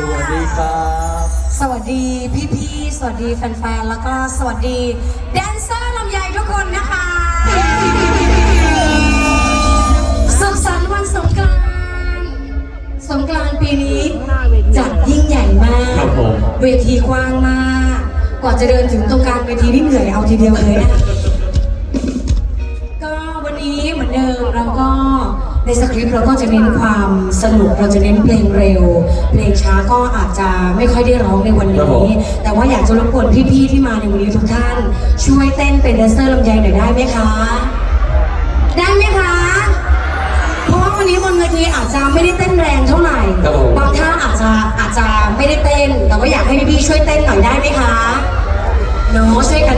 สวัสดีครับ สวัสดีพี่ๆ สวัสดีแฟนๆ แล้วก็สวัสดีแดนเซอร์ลำไยทุกคนนะคะ สุขสันต์วันสงกรานต์สงกรานต์ปีนี้จัดยิ่งใหญ่มาก ครับผม เวทีกว้างมาก กว่าจะเดินถึงตรงกลางเวทีนี่เหนื่อยเอาทีเดียวเลยนะ ก็วันนี้เหมือนเดิมเราก็ ในสคริปต์เราก็จะเน้นความสนุกเราจะเน้นเพลงเร็ว เพลงช้าก็อาจจะไม่ค่อยได้ร้องในวันครับผนี้ ม แต่ว่าอยากจะรบกวนพี่ๆที่มาในวันนี้ทุกท่าน ช่วยเต้นเป็นแดนเซอร์ลำไยหน่อยได้ไหมคะ ได้ไหมคะ เพราะว่าวันนี้บนเวทีอาจจะไม่ได้เต้นแรงเท่าไหร่ครับผม บางท่าอาจจะอาจจะไม่ได้เต้น แต่ว่าอยากให้พี่ๆช่วยเต้นหน่อยได้ไหมคะเนาะช่วยกัน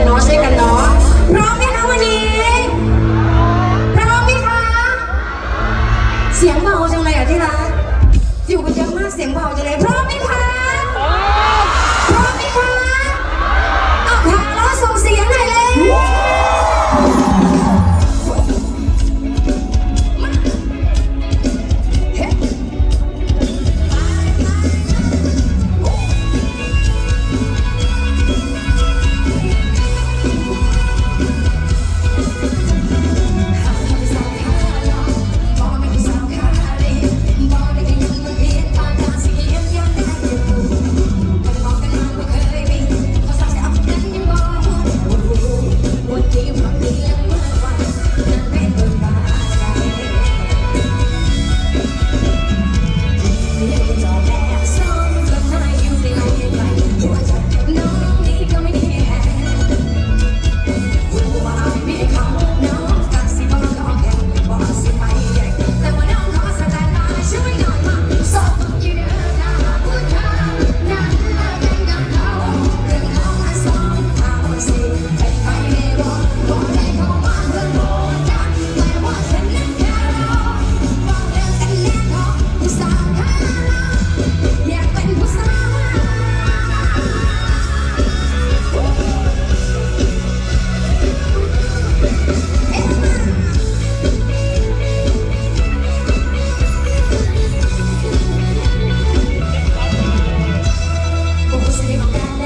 เนาะช่วยกัน love.